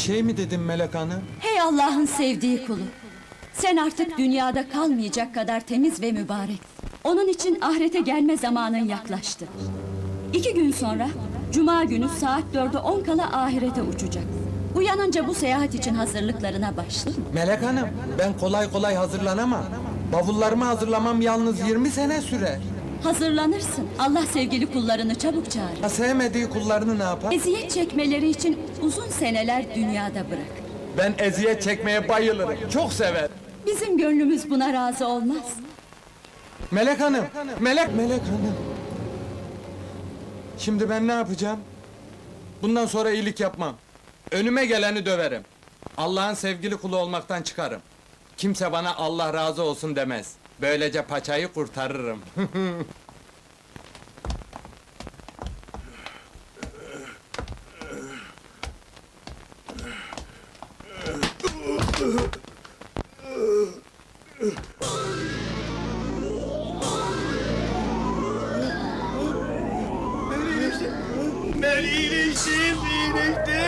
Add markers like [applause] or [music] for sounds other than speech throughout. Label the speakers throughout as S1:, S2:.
S1: şey mi dedim Melek Hanım?
S2: Hey Allah'ın sevdiği kulu. Sen artık dünyada kalmayacak kadar temiz ve mübarek. Onun için ahirete gelme zamanın yaklaştı. İki gün sonra, Cuma günü saat dörde on kala ahirete uçacak. Uyanınca bu seyahat için hazırlıklarına başla.
S1: Melek Hanım, ben kolay kolay hazırlanamam. Bavullarımı hazırlamam yalnız 20 sene sürer.
S2: Hazırlanırsın. Allah sevgili kullarını çabuk çağırır.
S1: Ha sevmediği kullarını ne yapar?
S2: Eziyet çekmeleri için uzun seneler dünyada bırak.
S1: Ben eziyet çekmeye bayılırım. Çok sever.
S2: Bizim gönlümüz buna razı olmaz.
S1: Melek Hanım, Melek Melek Hanım. Şimdi ben ne yapacağım? Bundan sonra iyilik yapmam. Önüme geleni döverim. Allah'ın sevgili kulu olmaktan çıkarım. Kimse bana Allah razı olsun demez. Böylece paçayı kurtarırım.
S3: Ben iyileştim, iyileştim.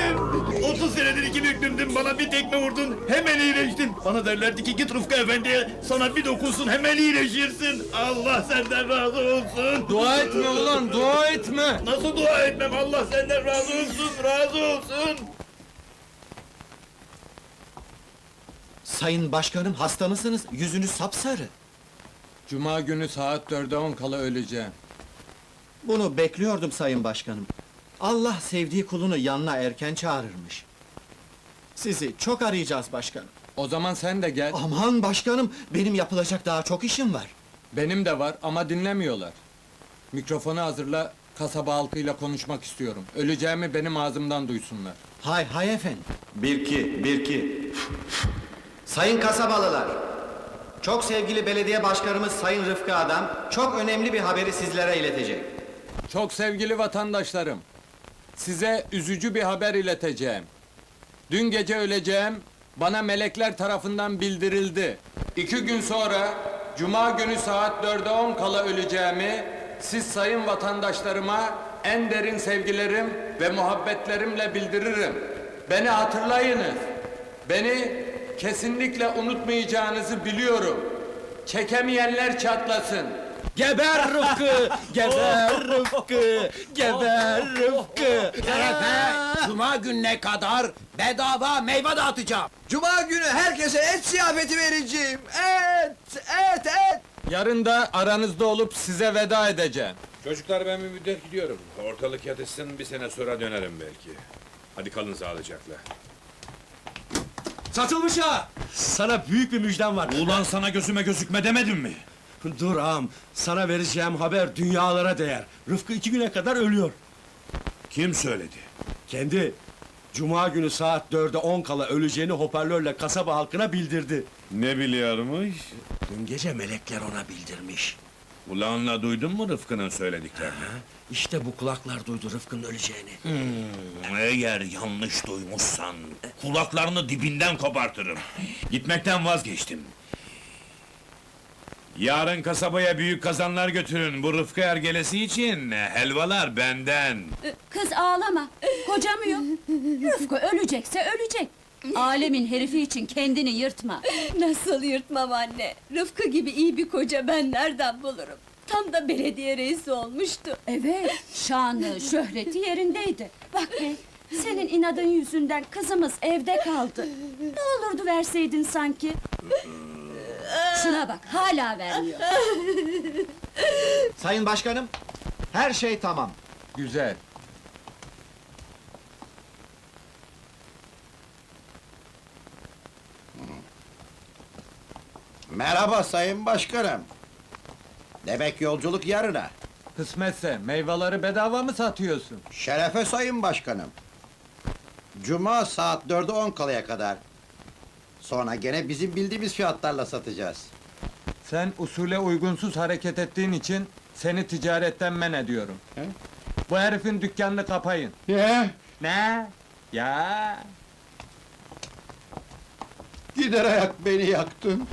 S3: 30 senedir iki büklümdüm, bana bir tekme vurdun, hemen iyileştim. Bana derlerdi ki git Rıfkı Efendi'ye, sana bir dokunsun, hemen iyileşirsin. Allah senden razı olsun.
S1: dua etme ulan, dua etme!
S3: Nasıl dua etmem, Allah senden razı olsun, razı olsun.
S4: Sayın başkanım hasta mısınız? Yüzünüz sapsarı.
S1: Cuma günü saat dörde on kala öleceğim.
S4: Bunu bekliyordum sayın başkanım. Allah sevdiği kulunu yanına erken çağırırmış. Sizi çok arayacağız başkanım.
S1: O zaman sen de gel.
S4: Aman başkanım, benim yapılacak daha çok işim var.
S1: Benim de var ama dinlemiyorlar. Mikrofonu hazırla, kasaba halkıyla konuşmak istiyorum. Öleceğimi benim ağzımdan duysunlar.
S4: Hay hay efendim. Bir iki, bir iki. Sayın kasabalılar, çok sevgili belediye başkanımız Sayın Rıfkı Adam, çok önemli bir haberi sizlere iletecek.
S1: Çok sevgili vatandaşlarım, size üzücü bir haber ileteceğim. Dün gece öleceğim, bana melekler tarafından bildirildi. İki gün sonra, Cuma günü saat dörde on kala öleceğimi, siz sayın vatandaşlarıma en derin sevgilerim ve muhabbetlerimle bildiririm. Beni hatırlayınız. Beni kesinlikle unutmayacağınızı biliyorum. Çekemeyenler çatlasın.
S5: Geber Rıfkı! Geber Rıfkı! Geber Rıfkı!
S6: Şerefe, Cuma gününe kadar bedava meyve dağıtacağım.
S5: Cuma günü herkese et ziyafeti vereceğim! Et! Et! Et!
S1: Yarın da aranızda olup size veda edeceğim.
S7: Çocuklar ben bir müddet gidiyorum. Ortalık yatışsın bir sene sonra dönerim belki. Hadi kalın sağlıcakla.
S5: Satılmış ha! Sana büyük bir müjdem var.
S3: Ulan sana gözüme gözükme demedim mi?
S5: Dur ağam, sana vereceğim haber dünyalara değer. Rıfkı iki güne kadar ölüyor.
S3: Kim söyledi?
S5: Kendi, Cuma günü saat dörde on kala öleceğini hoparlörle kasaba halkına bildirdi.
S7: Ne biliyormuş?
S5: Dün gece melekler ona bildirmiş.
S7: Ulanla duydun mu Rıfkı'nın söylediklerini?
S5: İşte bu kulaklar duydu Rıfkı'nın öleceğini.
S3: Eğer yanlış duymuşsan, kulaklarını dibinden kopartırım. Gitmekten vazgeçtim.
S7: Yarın kasabaya büyük kazanlar götürün bu Rıfkı ergelesi için. Helvalar benden.
S2: Kız ağlama. Kocamıyor. Rıfkı ölecekse ölecek. Alemin herifi için kendini yırtma.
S8: Nasıl yırtmam anne? Rıfkı gibi iyi bir koca ben nereden bulurum? Tam da belediye reisi olmuştu.
S2: Evet, şanı, şöhreti yerindeydi. Bak be, senin inadın yüzünden kızımız evde kaldı. Ne olurdu verseydin sanki? Şuna bak, hala vermiyor. [laughs]
S4: Sayın başkanım, her şey tamam.
S1: Güzel.
S6: Merhaba Sayın Başkanım. Demek yolculuk yarına.
S1: Kısmetse meyveleri bedava mı satıyorsun?
S6: Şerefe Sayın Başkanım. Cuma saat dörde on kalaya kadar. Sonra gene bizim bildiğimiz fiyatlarla satacağız.
S1: Sen usule uygunsuz hareket ettiğin için seni ticaretten men ediyorum.
S6: He?
S1: Bu herifin dükkanını kapayın.
S6: Ye,
S1: Ne? Ya.
S6: gider ayak beni yaktın.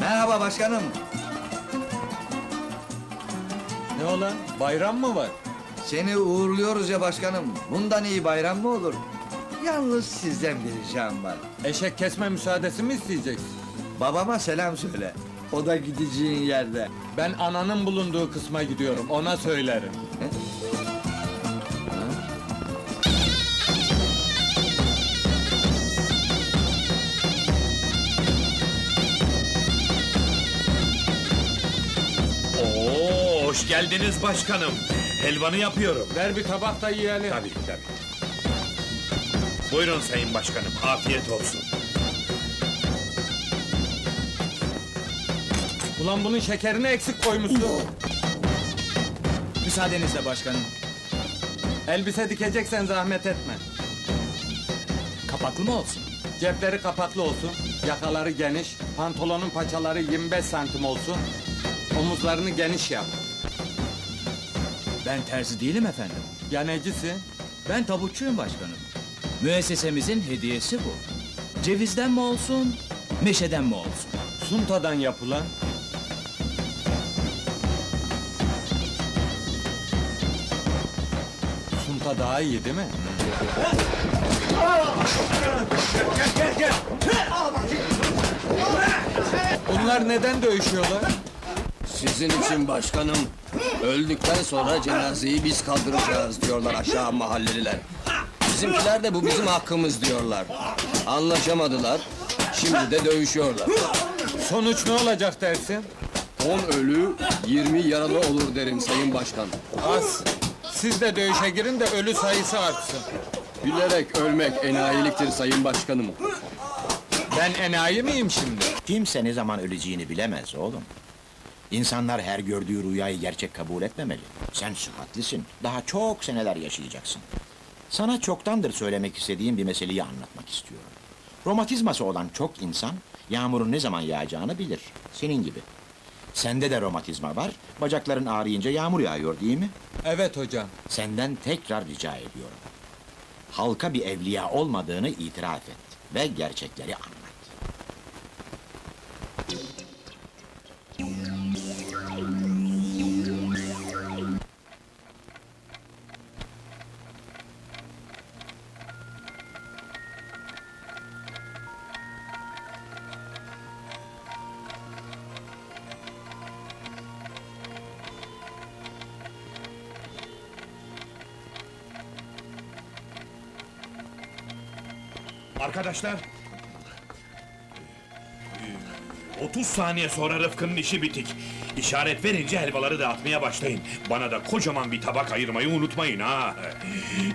S5: Merhaba başkanım.
S1: Ne olan? Bayram mı var?
S5: Seni uğurluyoruz ya başkanım. Bundan iyi bayram mı olur?
S9: Yalnız sizden bir ricam var.
S1: Eşek kesme müsaadesi mi isteyeceksin?
S9: Babama selam söyle. O da gideceğin yerde.
S1: Ben ananın bulunduğu kısma gidiyorum, ona söylerim.
S7: Oo, hoş geldiniz başkanım. Helvanı yapıyorum.
S1: Ver bir tabak da yiyelim.
S7: Tabii tabii. Buyurun sayın başkanım, afiyet olsun.
S1: Ulan bunun şekerini eksik koymuşsun.
S10: Müsaadenizle başkanım.
S1: Elbise dikeceksen zahmet etme.
S10: Kapaklı mı olsun?
S1: Cepleri kapaklı olsun, yakaları geniş, pantolonun paçaları 25 santim olsun, omuzlarını geniş yap.
S10: Ben terzi değilim efendim.
S1: Ya necisin?
S10: Ben tabutçuyum başkanım. Müessesemizin hediyesi bu. Cevizden mi olsun, meşeden mi olsun?
S1: Suntadan yapılan. Sunta daha iyi değil mi? Bunlar neden dövüşüyorlar?
S11: Sizin için başkanım. Öldükten sonra cenazeyi biz kaldıracağız diyorlar aşağı mahalleliler. Bizimkiler de bu bizim hakkımız diyorlar. Anlaşamadılar. Şimdi de dövüşüyorlar.
S1: Sonuç ne olacak dersin?
S11: 10 ölü, 20 yaralı olur derim sayın başkan.
S1: Az. Siz de dövüşe girin de ölü sayısı artsın.
S11: Bilerek ölmek enayiliktir sayın başkanım.
S1: Ben enayi miyim şimdi?
S12: Kimse ne zaman öleceğini bilemez oğlum. İnsanlar her gördüğü rüyayı gerçek kabul etmemeli. Sen sıhhatlisin. Daha çok seneler yaşayacaksın. Sana çoktandır söylemek istediğim bir meseleyi anlatmak istiyorum. Romatizması olan çok insan yağmurun ne zaman yağacağını bilir. Senin gibi. Sende de romatizma var. Bacakların ağrıyınca yağmur yağıyor değil mi?
S1: Evet hocam.
S12: Senden tekrar rica ediyorum. Halka bir evliya olmadığını itiraf et ve gerçekleri anlat.
S7: Arkadaşlar... 30 saniye sonra Rıfkı'nın işi bitik. İşaret verince helvaları dağıtmaya başlayın. Bana da kocaman bir tabak ayırmayı unutmayın ha.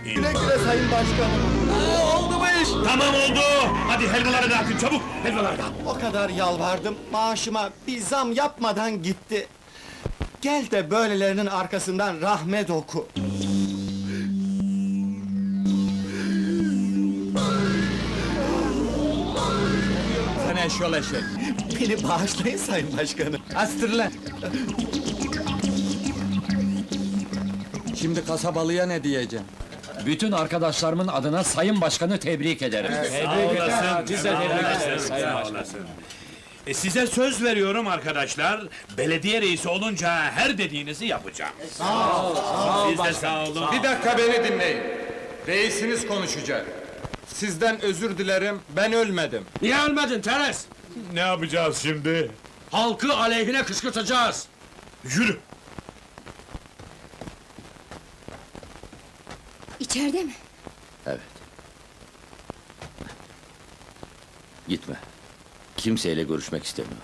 S3: Güle güle sayın başkanım.
S7: oldu bu iş? Tamam oldu. Hadi helvaları dağıtın çabuk. Helvaları dağıt.
S4: O kadar yalvardım, maaşıma bir zam yapmadan gitti. Gel de böylelerinin arkasından rahmet oku.
S1: Sen eşyol eşek.
S4: Beni bağışlayın sayın başkanım.
S1: Astır lan! Şimdi kasabalıya ne diyeceğim?
S10: Bütün arkadaşlarımın adına Sayın Başkanı tebrik ederim.
S7: Tebrik olasın. Biz de tebrik Sağ olasın. E, size söz veriyorum arkadaşlar. Belediye reisi olunca her dediğinizi yapacağım. Sağ ol. Siz de sağ olun.
S1: Bir dakika beni dinleyin. Reisiniz konuşacak. Sizden özür dilerim, ben ölmedim.
S5: Niye ölmedin Teres?
S7: Ne yapacağız şimdi?
S5: Halkı aleyhine kışkırtacağız.
S7: Yürü.
S8: İçeride mi?
S11: Evet. Gitme. Kimseyle görüşmek istemiyor.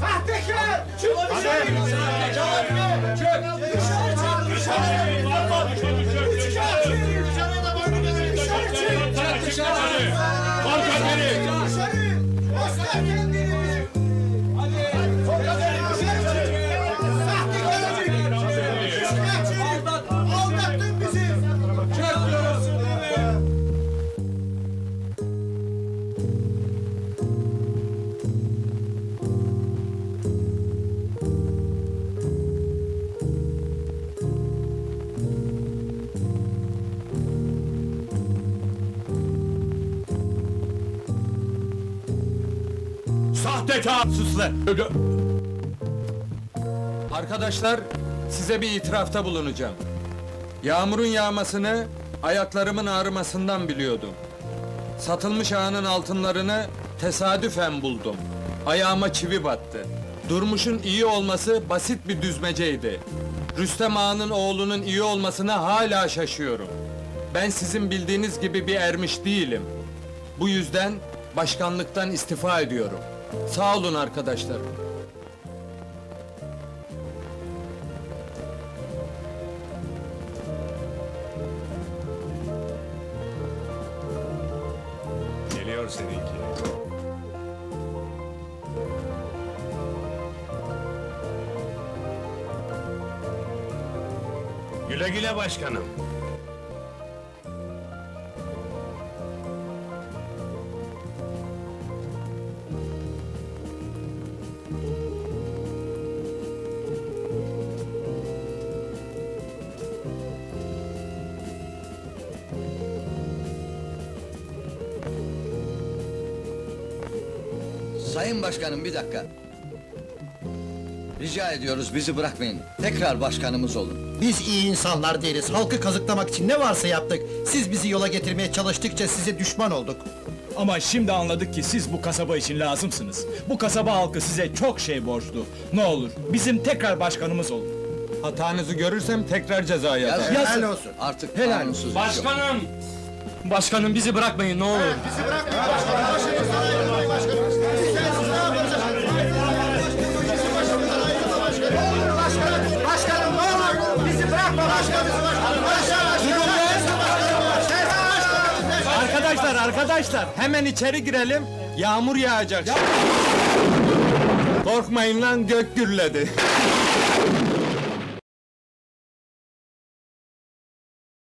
S7: Sahtekar! Şahsız! Korkak herif! Sus lan!
S1: Arkadaşlar, size bir itirafta bulunacağım. Yağmurun yağmasını ayaklarımın ağrımasından biliyordum. Satılmış ağanın altınlarını tesadüfen buldum. Ayağıma çivi battı. Durmuş'un iyi olması basit bir düzmeceydi. Rüstem ağanın oğlunun iyi olmasına hala şaşıyorum. Ben sizin bildiğiniz gibi bir ermiş değilim. Bu yüzden başkanlıktan istifa ediyorum. Sağ olun arkadaşlarım.
S7: Geliyor seninki. Güle güle başkanım.
S9: Sayın başkanım bir dakika. Rica ediyoruz bizi bırakmayın. Tekrar başkanımız olun.
S6: Biz iyi insanlar değiliz. Halkı kazıklamak için ne varsa yaptık. Siz bizi yola getirmeye çalıştıkça size düşman olduk.
S13: Ama şimdi anladık ki siz bu kasaba için lazımsınız. Bu kasaba halkı size çok şey borçlu. Ne olur bizim tekrar başkanımız olun.
S1: Hatanızı görürsem tekrar ceza yazarım.
S9: Yazın.
S6: Helal olsun.
S9: Artık
S13: Helal
S9: kanunsuz iş yok.
S7: Başkanım!
S13: Başkanım bizi bırakmayın ne olur.
S1: Arkadaşlar, arkadaşlar, hemen içeri girelim. Yağmur yağacak. Korkmayın lan, gök gürledi.